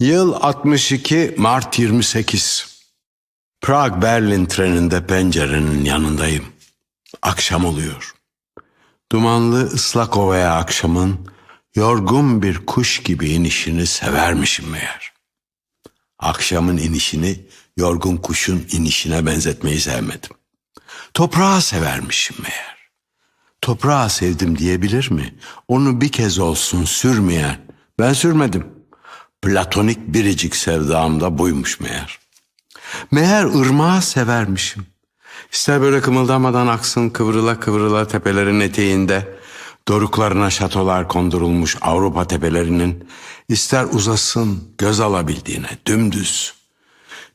Yıl 62 Mart 28. Prag Berlin treninde pencerenin yanındayım. Akşam oluyor. Dumanlı ıslak ovaya akşamın yorgun bir kuş gibi inişini severmişim meğer. Akşamın inişini yorgun kuşun inişine benzetmeyi sevmedim. Toprağı severmişim meğer. Toprağı sevdim diyebilir mi? Onu bir kez olsun sürmeyen. Ben sürmedim. Platonik biricik sevdam da buymuş meğer. Meğer ırmağı severmişim. İster böyle kımıldamadan aksın kıvrıla kıvrıla tepelerin eteğinde, doruklarına şatolar kondurulmuş Avrupa tepelerinin, ister uzasın göz alabildiğine dümdüz.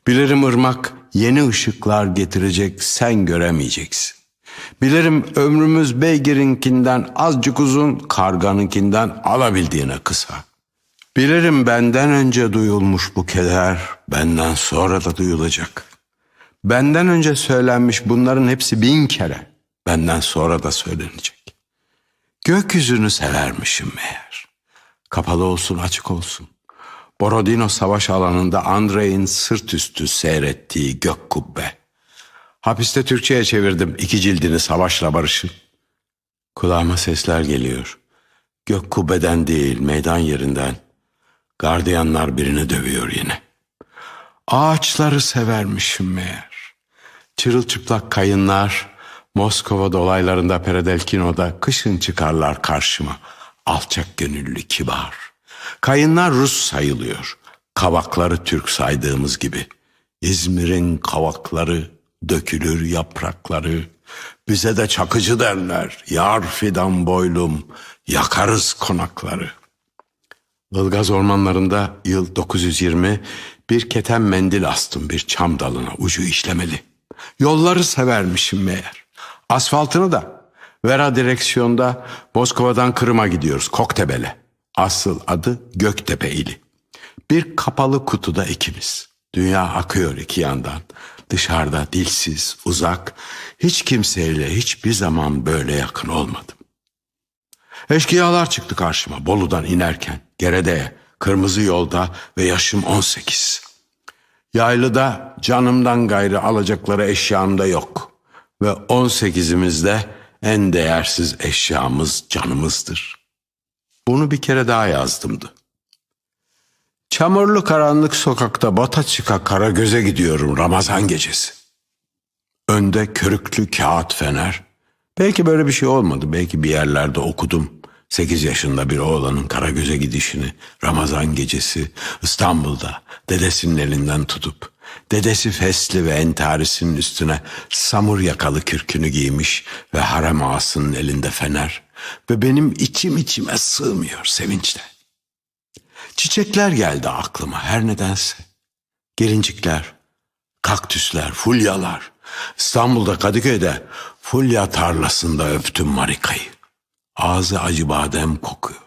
Bilirim ırmak yeni ışıklar getirecek sen göremeyeceksin. Bilirim ömrümüz beygirinkinden azıcık uzun, karganınkinden alabildiğine kısa. Bilirim benden önce duyulmuş bu keder, benden sonra da duyulacak. Benden önce söylenmiş bunların hepsi bin kere, benden sonra da söylenecek. Gökyüzünü severmişim meğer. Kapalı olsun açık olsun. Borodino savaş alanında Andrei'in sırt üstü seyrettiği gök kubbe. Hapiste Türkçe'ye çevirdim iki cildini Savaşla Barış'ın. Kulağıma sesler geliyor. Gök kubbeden değil meydan yerinden. Gardiyanlar birini dövüyor yine. Ağaçları severmişim meğer. Çırılçıplak kayınlar Moskova dolaylarında Peredelkino'da kışın çıkarlar karşıma. Alçak gönüllü kibar. Kayınlar Rus sayılıyor. Kavakları Türk saydığımız gibi. İzmir'in kavakları dökülür yaprakları. Bize de çakıcı derler. Yar fidan boylum, yakarız konakları. Ilgaz ormanlarında yıl 920 bir keten mendil astım bir çam dalına ucu işlemeli. Yolları severmişim meğer. Asfaltını da. Vera direksiyonda Moskova'dan Kırım'a gidiyoruz Koktebel'e. Asıl adı Göktepe ili. Bir kapalı kutuda ikimiz. Dünya akıyor iki yandan. Dışarıda dilsiz, uzak, hiç kimseyle hiçbir zaman böyle yakın olmadım. Eşkıyalar çıktı karşıma Bolu'dan inerken. Gerede'ye, kırmızı yolda ve yaşım 18. Yaylıda canımdan gayrı alacakları eşyam da yok. Ve 18'imizde en değersiz eşyamız canımızdır. Bunu bir kere daha yazdımdı. Çamurlu karanlık sokakta bata çıka kara göze gidiyorum Ramazan gecesi. Önde körüklü kağıt fener. Belki böyle bir şey olmadı. Belki bir yerlerde okudum. Sekiz yaşında bir oğlanın kara göze gidişini Ramazan gecesi İstanbul'da dedesinin elinden tutup dedesi fesli ve entarisinin üstüne samur yakalı kürkünü giymiş ve harem ağasının elinde fener ve benim içim içime sığmıyor sevinçle. Çiçekler geldi aklıma her nedense. Gelincikler, kaktüsler, fulyalar. İstanbul'da Kadıköy'de fulya tarlasında öptüm Marika'yı. Ağzı acı badem kokuyor.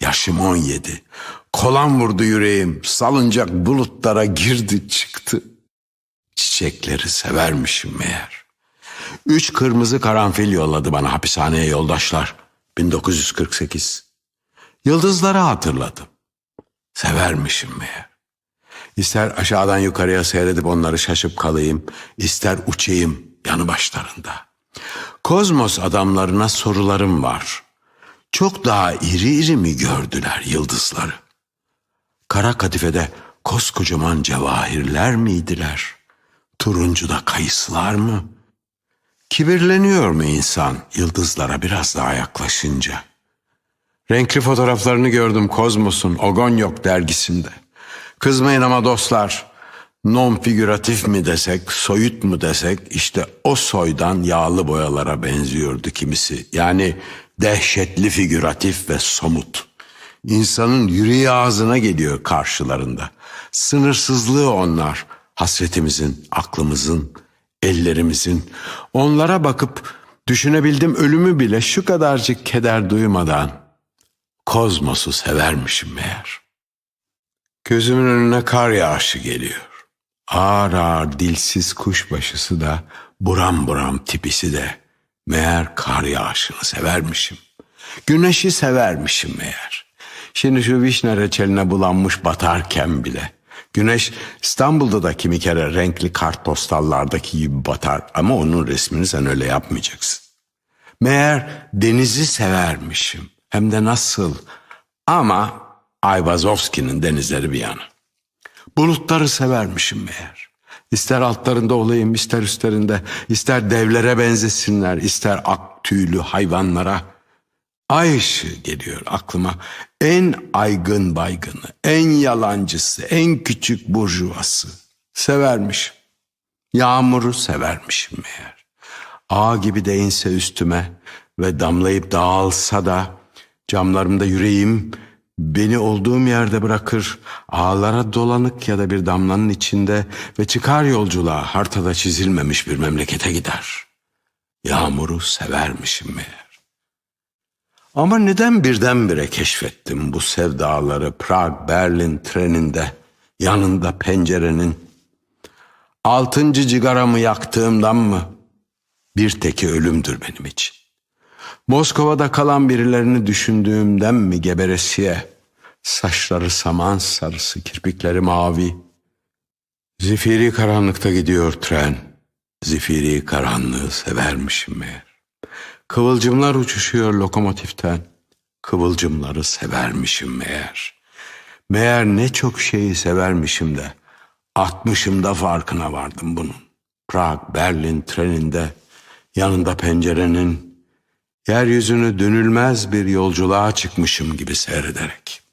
Yaşım on yedi. Kolan vurdu yüreğim. Salıncak bulutlara girdi çıktı. Çiçekleri severmişim meğer. Üç kırmızı karanfil yolladı bana hapishaneye yoldaşlar. 1948. Yıldızları hatırladım. Severmişim meğer. İster aşağıdan yukarıya seyredip onları şaşıp kalayım, ister uçayım yanı başlarında. Kozmos adamlarına sorularım var. Çok daha iri iri mi gördüler yıldızları? Kara kadifede koskocaman cevahirler miydiler? Turuncuda kayısılar mı? Kibirleniyor mu insan yıldızlara biraz daha yaklaşınca? Renkli fotoğraflarını gördüm Kozmos'un Ogonyok dergisinde. Kızmayın ama dostlar, non figüratif mi desek, soyut mu desek işte o soydan yağlı boyalara benziyordu kimisi. Yani dehşetli figüratif ve somut. İnsanın yüreği ağzına geliyor karşılarında. Sınırsızlığı onlar, hasretimizin, aklımızın, ellerimizin. Onlara bakıp düşünebildim ölümü bile şu kadarcık keder duymadan kozmosu severmişim meğer. Gözümün önüne kar yağışı geliyor. Ağır ağır dilsiz kuşbaşısı da buram buram tipisi de meğer kar yağışını severmişim. Güneşi severmişim meğer. Şimdi şu vişne reçeline bulanmış batarken bile. Güneş İstanbul'da da kimi kere renkli kartpostallardaki gibi batar ama onun resmini sen öyle yapmayacaksın. Meğer denizi severmişim. Hem de nasıl. Ama Ayvazovski'nin denizleri bir yana. Bulutları severmişim meğer. İster altlarında olayım, ister üstlerinde, ister devlere benzesinler, ister ak tüylü hayvanlara. Ay ışığı geliyor aklıma. En aygın baygını, en yalancısı, en küçük burjuvası. Severmişim. Yağmuru severmişim meğer. Ağ gibi de inse üstüme ve damlayıp dağılsa da camlarımda yüreğim beni olduğum yerde bırakır, ağlara dolanık ya da bir damlanın içinde ve çıkar yolculuğa hartada çizilmemiş bir memlekete gider. Yağmuru severmişim meğer. Ama neden birdenbire keşfettim bu sevdaları Prag Berlin treninde yanında pencerenin altıncı cigaramı yaktığımdan mı bir teki ölümdür benim için. Moskova'da kalan birilerini düşündüğümden mi geberesiye saçları saman sarısı kirpikleri mavi zifiri karanlıkta gidiyor tren zifiri karanlığı severmişim meğer. Kıvılcımlar uçuşuyor lokomotiften. Kıvılcımları severmişim meğer. Meğer ne çok şeyi severmişim de. Altmışımda farkına vardım bunun. Prag, Berlin treninde, yanında pencerenin, yeryüzünü dönülmez bir yolculuğa çıkmışım gibi seyrederek.